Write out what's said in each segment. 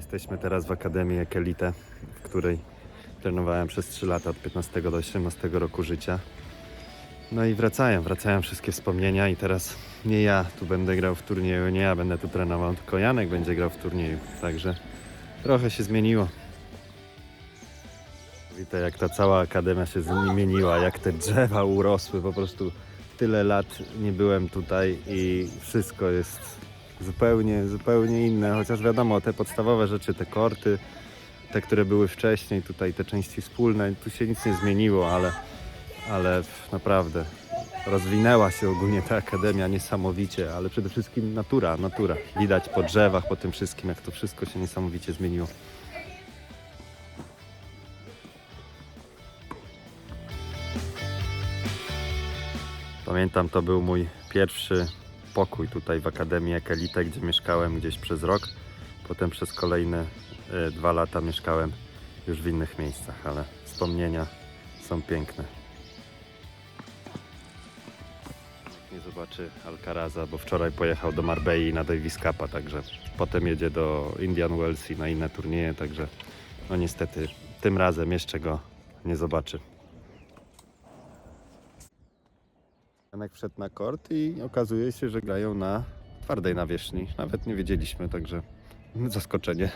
Jesteśmy teraz w Akademii Ekelite, w której trenowałem przez 3 lata, od 15 do 18 roku życia. No i wracają, wracają wszystkie wspomnienia i teraz nie ja tu będę grał w turnieju, nie ja będę tu trenował, tylko Janek będzie grał w turnieju. Także trochę się zmieniło. Widzę jak ta cała akademia się zmieniła, jak te drzewa urosły, po prostu tyle lat nie byłem tutaj i wszystko jest zupełnie, zupełnie inne, chociaż wiadomo, te podstawowe rzeczy, te korty, te, które były wcześniej, tutaj te części wspólne, tu się nic nie zmieniło, ale, ale naprawdę rozwinęła się ogólnie ta akademia niesamowicie, ale przede wszystkim natura, natura. Widać po drzewach, po tym wszystkim, jak to wszystko się niesamowicie zmieniło. Pamiętam, to był mój pierwszy pokój tutaj w Akademii Ekelite, gdzie mieszkałem gdzieś przez rok. Potem przez kolejne e, dwa lata mieszkałem już w innych miejscach, ale wspomnienia są piękne. Nie zobaczy Alcaraza, bo wczoraj pojechał do Marbei na Davis Cupa, także potem jedzie do Indian Wells i na inne turnieje, także no niestety tym razem jeszcze go nie zobaczy. Janek wszedł na kort i okazuje się, że grają na twardej nawierzchni. Nawet nie wiedzieliśmy, także zaskoczenie.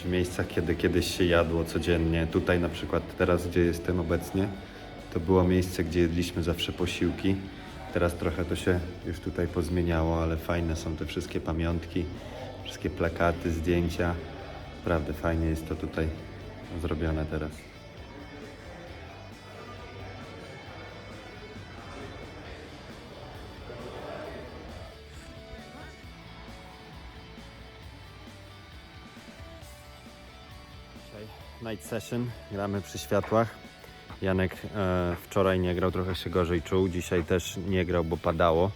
W miejscach, kiedy kiedyś się jadło codziennie. Tutaj na przykład teraz, gdzie jestem obecnie, To było miejsce, gdzie jedliśmy zawsze posiłki. Teraz trochę to się już tutaj pozmieniało, ale fajne są te wszystkie pamiątki, wszystkie plakaty, zdjęcia. Naprawdę fajnie jest to tutaj zrobione teraz. Night session, gramy przy światłach. Janek e, wczoraj nie grał, trochę się gorzej czuł. Dzisiaj też nie grał, bo padało.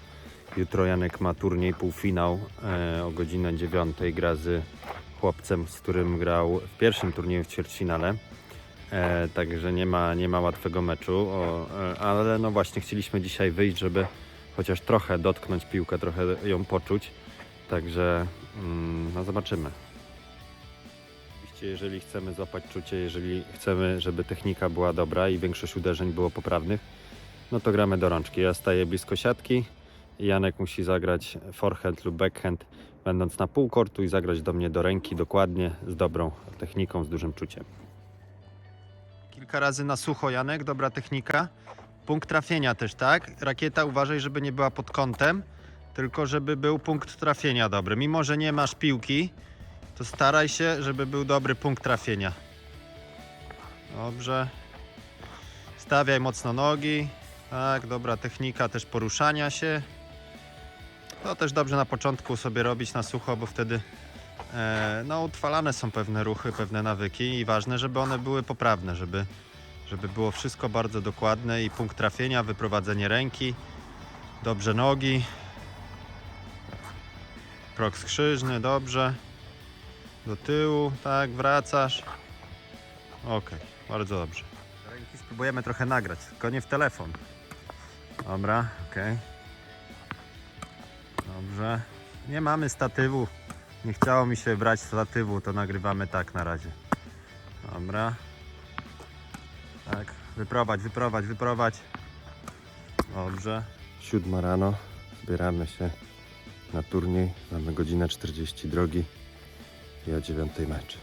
Jutro Janek ma turniej półfinał e, o godzinę 9. Gra z chłopcem, z którym grał w pierwszym turnieju w ćwierćfinale. E, także nie ma, nie ma łatwego meczu, o, e, ale no właśnie chcieliśmy dzisiaj wyjść, żeby chociaż trochę dotknąć piłkę, trochę ją poczuć. Także mm, no zobaczymy. Oczywiście, jeżeli chcemy złapać czucie, jeżeli chcemy, żeby technika była dobra i większość uderzeń było poprawnych, no to gramy do rączki. Ja staję blisko siatki Janek musi zagrać forehand lub backhand, będąc na pół kortu i zagrać do mnie do ręki dokładnie, z dobrą techniką, z dużym czuciem. Kilka razy na sucho, Janek, dobra technika. Punkt trafienia też, tak? Rakieta uważaj, żeby nie była pod kątem, tylko żeby był punkt trafienia dobry. Mimo, że nie masz piłki, to staraj się, żeby był dobry punkt trafienia. Dobrze. Stawiaj mocno nogi. Tak, dobra technika też poruszania się. To też dobrze na początku sobie robić na sucho, bo wtedy e, no, utrwalane są pewne ruchy, pewne nawyki i ważne, żeby one były poprawne, żeby, żeby było wszystko bardzo dokładne i punkt trafienia, wyprowadzenie ręki, dobrze nogi, krok skrzyżny, dobrze do tyłu, tak, wracasz. Okej, bardzo dobrze. Ręki spróbujemy trochę nagrać, tylko nie w telefon. Dobra, okej. Dobrze. Nie mamy statywu. Nie chciało mi się brać statywu, to nagrywamy tak na razie. Dobra. Tak, wyprowadź, wyprowadź, wyprowadź. Dobrze. Siódma rano, zbieramy się na turniej. Mamy godzinę 40 drogi i o dziewiątej mecz.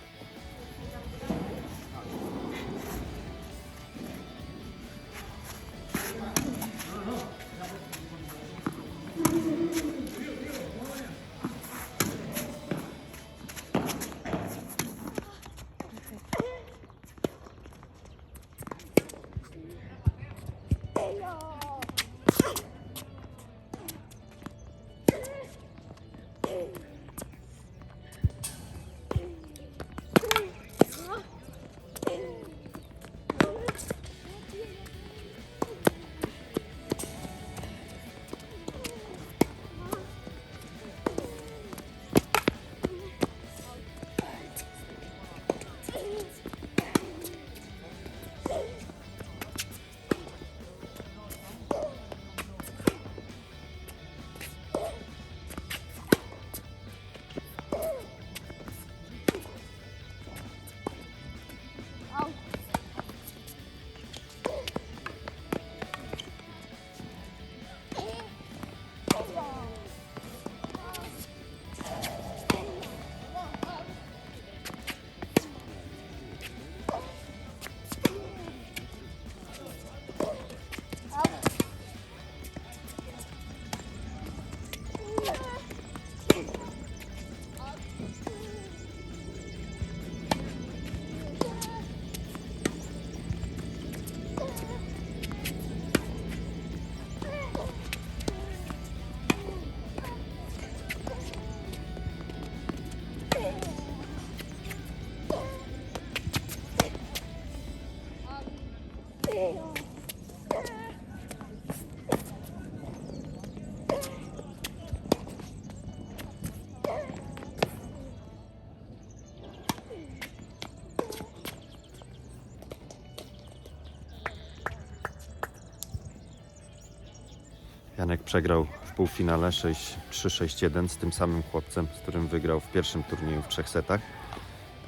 Janek przegrał w półfinale 6-3-6-1 z tym samym chłopcem, z którym wygrał w pierwszym turnieju w trzech setach.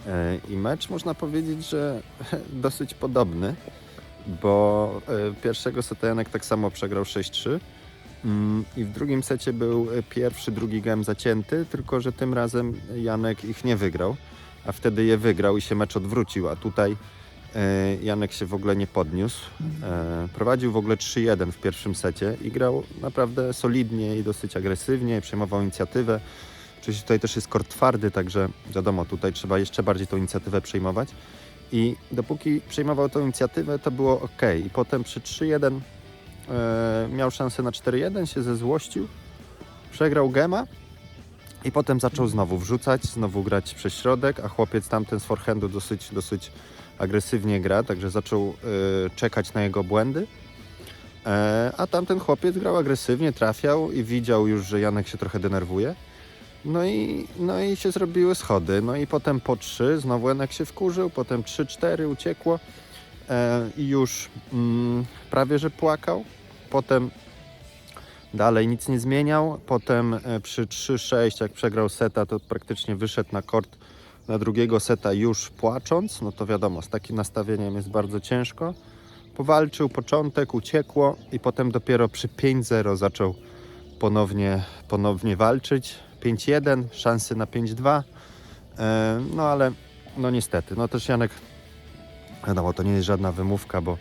E, I mecz można powiedzieć, że dosyć podobny, bo e, pierwszego seta Janek tak samo przegrał 6-3 mm, i w drugim secie był pierwszy, drugi gem zacięty, tylko że tym razem Janek ich nie wygrał, a wtedy je wygrał i się mecz odwrócił, a tutaj Janek się w ogóle nie podniósł. E, Prowadził w ogóle 3-1 w pierwszym secie i grał naprawdę solidnie i dosyć agresywnie, przejmował inicjatywę. Oczywiście tutaj też jest kort twardy, także wiadomo, tutaj trzeba jeszcze bardziej tą inicjatywę przejmować. I dopóki przejmował tą inicjatywę, to było ok. I potem przy 3-1 e, miał szansę na 4-1, się zezłościł, przegrał gema i potem zaczął znowu wrzucać, znowu grać przez środek, a chłopiec tamten z forehandu dosyć, dosyć agresywnie gra, także zaczął e, czekać na jego błędy. E, a tamten chłopiec grał agresywnie, trafiał i widział już, że Janek się trochę denerwuje. No i, no i się zrobiły schody. No i potem po trzy, znowu Janek się wkurzył, potem trzy, cztery uciekło e, i już mm, prawie, że płakał. Potem dalej nic nie zmieniał. Potem przy 3-6, jak przegrał seta, to praktycznie wyszedł na kort na drugiego seta już płacząc. No to wiadomo, z takim nastawieniem jest bardzo ciężko. Powalczył początek, uciekło i potem dopiero przy 5-0 zaczął ponownie, ponownie walczyć. 5-1, szansy na 5-2. E, no ale no niestety, no też Janek, wiadomo, to nie jest żadna wymówka, bo,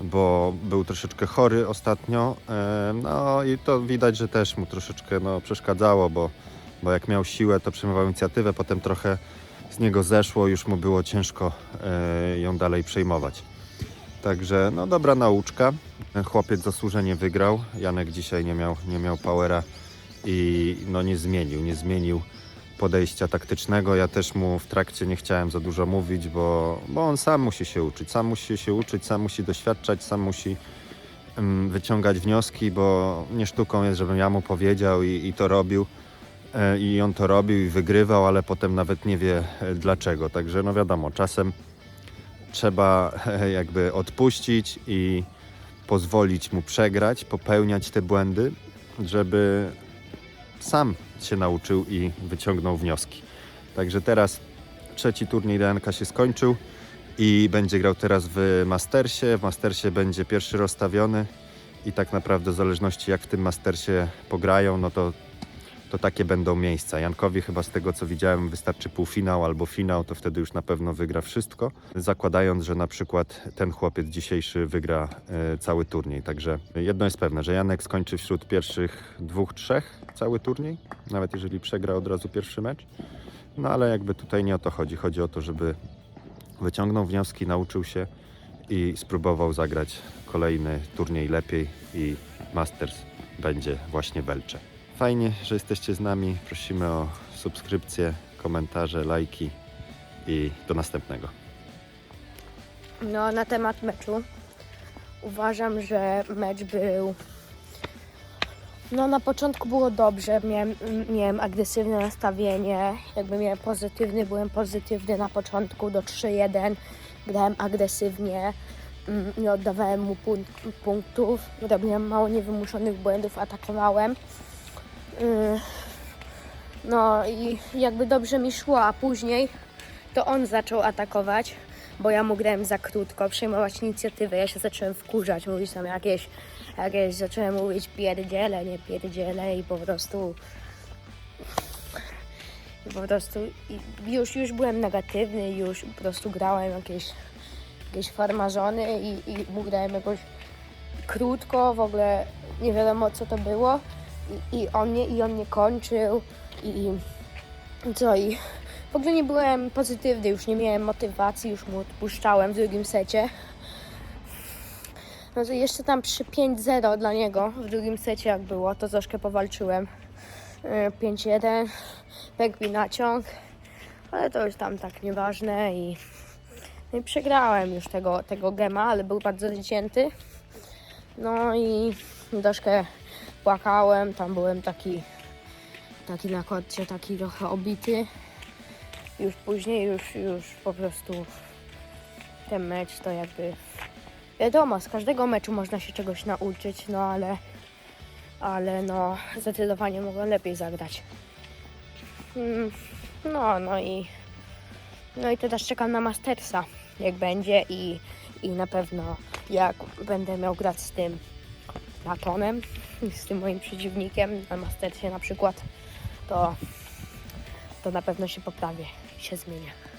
bo był troszeczkę chory ostatnio. E, no i to widać, że też mu troszeczkę no, przeszkadzało, bo, bo jak miał siłę, to przejmował inicjatywę, potem trochę z niego zeszło, już mu było ciężko e, ją dalej przejmować. Także no dobra nauczka. Chłopiec zasłużenie wygrał. Janek dzisiaj nie miał, nie miał powera i no nie zmienił, nie zmienił podejścia taktycznego. Ja też mu w trakcie nie chciałem za dużo mówić, bo, bo on sam musi się uczyć, sam musi się uczyć, sam musi doświadczać, sam musi mm, wyciągać wnioski, bo nie sztuką jest, żebym ja mu powiedział i, i to robił. E, I on to robił i wygrywał, ale potem nawet nie wie e, dlaczego. Także no wiadomo, czasem trzeba e, jakby odpuścić i pozwolić mu przegrać, popełniać te błędy, żeby sam się nauczył i wyciągnął wnioski. Także teraz trzeci turniej DNK się skończył i będzie grał teraz w Mastersie. W Mastersie będzie pierwszy rozstawiony i tak naprawdę w zależności jak w tym Mastersie pograją, no to, to takie będą miejsca. Jankowi chyba z tego co widziałem wystarczy półfinał albo finał, to wtedy już na pewno wygra wszystko. Zakładając, że na przykład ten chłopiec dzisiejszy wygra e, cały turniej. Także jedno jest pewne, że Janek skończy wśród pierwszych dwóch, trzech cały turniej, nawet jeżeli przegra od razu pierwszy mecz. No ale jakby tutaj nie o to chodzi. Chodzi o to, żeby wyciągnął wnioski, nauczył się i spróbował zagrać kolejny turniej lepiej i Masters będzie właśnie w Elcze. Fajnie, że jesteście z nami. Prosimy o subskrypcje, komentarze, lajki i do następnego. No, na temat meczu. Uważam, że mecz był. No, na początku było dobrze. Miałem, miałem agresywne nastawienie. Jakby miałem pozytywny, byłem pozytywny na początku do 3-1. Grałem agresywnie. mm, Nie oddawałem mu pun- punktów. Robiłem mało niewymuszonych błędów, atakowałem. Yy, No i jakby dobrze mi szło, a później to on zaczął atakować, bo ja mu grałem za krótko, przejmować inicjatywę. Ja się zacząłem wkurzać, mówić tam jakieś, jakieś zacząłem mówić pierdziele, nie pierdziele i po prostu po prostu już, już byłem negatywny, już po prostu grałem jakieś, jakieś farmazony i, i grałem jakoś krótko, w ogóle nie wiadomo co to było i, on mnie, i on mnie kończył i i co i w ogóle nie byłem pozytywny, już nie miałem motywacji, już mu odpuszczałem w drugim secie. No to jeszcze tam przy 5-0 dla niego w drugim secie jak było, to troszkę powalczyłem. Yy, 5-1, pękł mi naciąg, ale to już tam tak nieważne i, no i przegrałem już tego, tego gema, ale był bardzo zacięty. No i troszkę płakałem, tam byłem taki taki na kocie, taki trochę obity. Już później, już, już po prostu ten mecz to jakby wiadomo, z każdego meczu można się czegoś nauczyć, no ale ale no zdecydowanie mogłem lepiej zagrać. Mm, No, no i no i teraz czekam na Mastersa, jak będzie i, i na pewno jak będę miał grać z tym Platonem, z tym moim przeciwnikiem na Mastersie na przykład, to, to na pewno się poprawię i się zmienię.